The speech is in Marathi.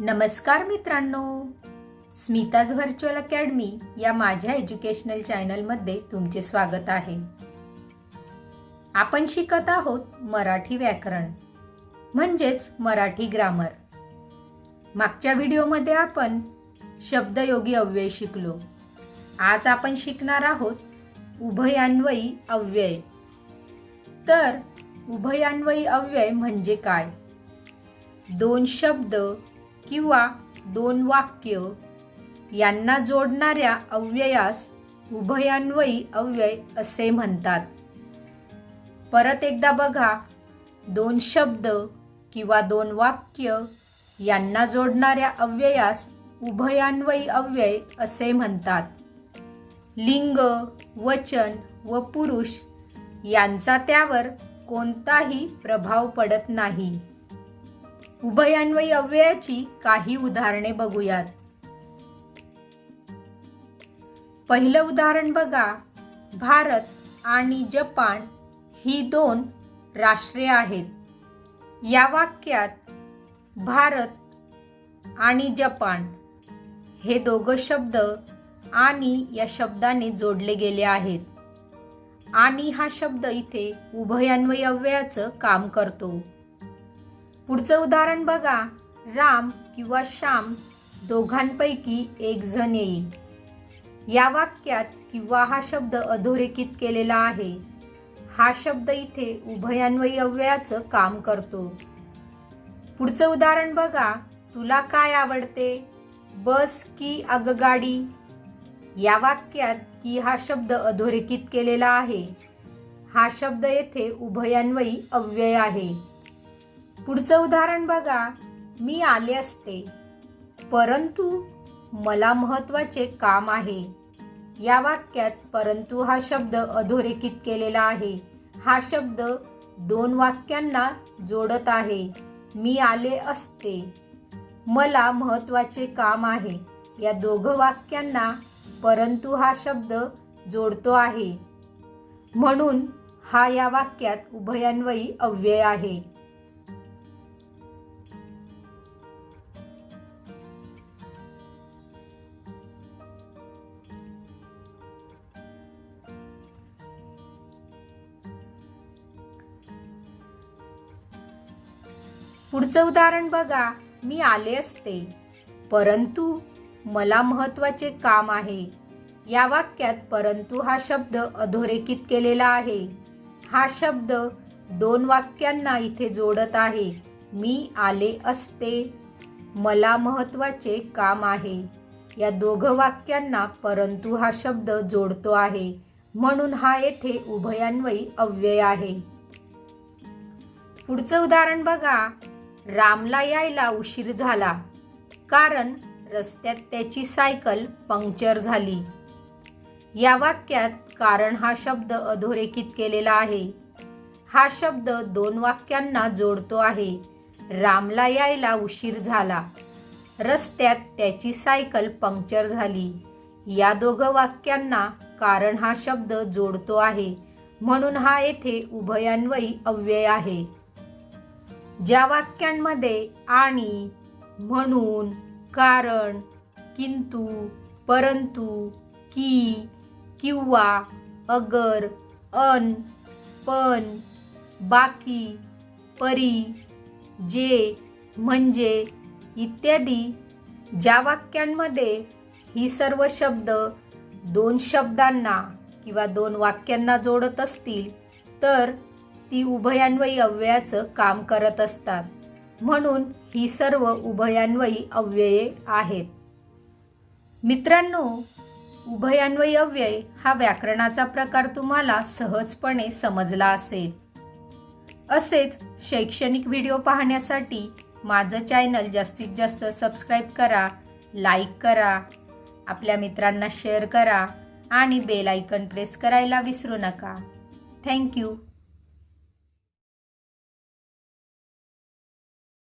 नमस्कार मित्रांनो. स्मिताज व्हर्च्युअल अकॅडमी या माझ्या एज्युकेशनल चॅनलमध्ये तुमचे स्वागत आहे. आपण शिकत आहोत मराठी व्याकरण म्हणजेच मराठी ग्रामर मागच्या व्हिडिओमध्ये आपण शब्दयोगी अव्यय शिकलो. आज आपण शिकणार आहोत उभयान्वयी अव्यय. तर उभयान्वयी अव्यय म्हणजे काय? दोन शब्द किंवा दोन वाक्य यांना जोडणाऱ्या अव्ययास उभयान्वयी अव्यय असे म्हणतात. परत एकदा बघा दोन शब्द किंवा दोन वाक्य यांना जोडणाऱ्या अव्ययास उभयान्वयी अव्यय असे म्हणतात. लिंग वचन व पुरुष यांचा त्यावर कोणताही प्रभाव पडत नाही. उभयान्वयी अव्ययाची काही उदाहरणे बघूयात. पहिलं उदाहरण बघा. भारत आणि जपान ही दोन राष्ट्रे आहेत. या वाक्यात भारत आणि जपान हे दोघं शब्द आणि या शब्दाने जोडले गेले आहेत. आणि हा शब्द इथे उभयान्वयी अव्ययाचं काम करतो. पुढचं उदाहरण बघा. राम किंवा श्याम दोघांपैकी एक जण येईल. या वाक्यात किंवा हा शब्द अधोरेखित केलेला आहे. हा शब्द इथे उभयान्वयी अव्ययाचं काम करतो. पुढचं उदाहरण बघा. तुला काय आवडते? बस की आगगाडी या वाक्यात की हा शब्द अधोरेखित केलेला आहे. हा शब्द येथे उभयान्वयी अव्यय आहे. पुढचं उदाहरण बघा. मी आले असते. परंतु मला महत्त्वाचे काम आहे. या वाक्यात परंतु हा शब्द अधोरेखित केलेला आहे. हा शब्द दोन वाक्यांना जोडत आहे. मी आले असते. मला महत्त्वाचे काम आहे. या दोघं वाक्यांना परंतु हा शब्द जोडतो आहे. म्हणून हा या वाक्यात उभयान्वयी अव्यय आहे. पुढचं उदाहरण बघा. मी आले असते. परंतु मला महत्त्वाचे काम आहे. या वाक्यात परंतु हा शब्द अधोरेखित केलेला आहे. हा शब्द दोन वाक्यांना इथे जोडत आहे. मी आले असते. मला महत्त्वाचे काम आहे. या दोघं वाक्यांना परंतु हा शब्द जोडतो आहे. म्हणून हा येथे उभयान्वयी अव्यय आहे. पुढचं उदाहरण बघा. रामला यायला उशीर झाला. कारण रस्त्यात त्याची सायकल पंक्चर झाली. या वाक्यात कारण हा शब्द अधोरेखित केलेला आहे. हा शब्द दोन वाक्यांना जोडतो आहे. रामला यायला उशीर झाला. रस्त्यात त्याची सायकल पंक्चर झाली. या दोघं वाक्यांना कारण हा शब्द जोडतो आहे. म्हणून हा येथे उभयान्वयी अव्यय आहे. ज्या वाक्यांमध्ये आणि म्हणून कारण किंतु परंतु की किंवा अगर अन पण बाकी परी जे म्हणजे इत्यादी ज्या वाक्यांमध्ये ही सर्व शब्द दोन शब्दांना किंवा दोन वाक्यांना जोडत असतील तर ती उभयान्वयी अव्ययाचं काम करत असतात. म्हणून ही सर्व उभयान्वयी अव्यये आहेत. मित्रांनो उभयान्वयी अव्यय हा व्याकरणाचा प्रकार तुम्हाला सहजपणे समजला असेल. असेच शैक्षणिक व्हिडिओ पाहण्यासाठी माझं चॅनल जास्तीत जास्त सबस्क्राईब करा लाईक करा आपल्या मित्रांना शेअर करा आणि बेल आयकन प्रेस करायला विसरू नका. थँक्यू.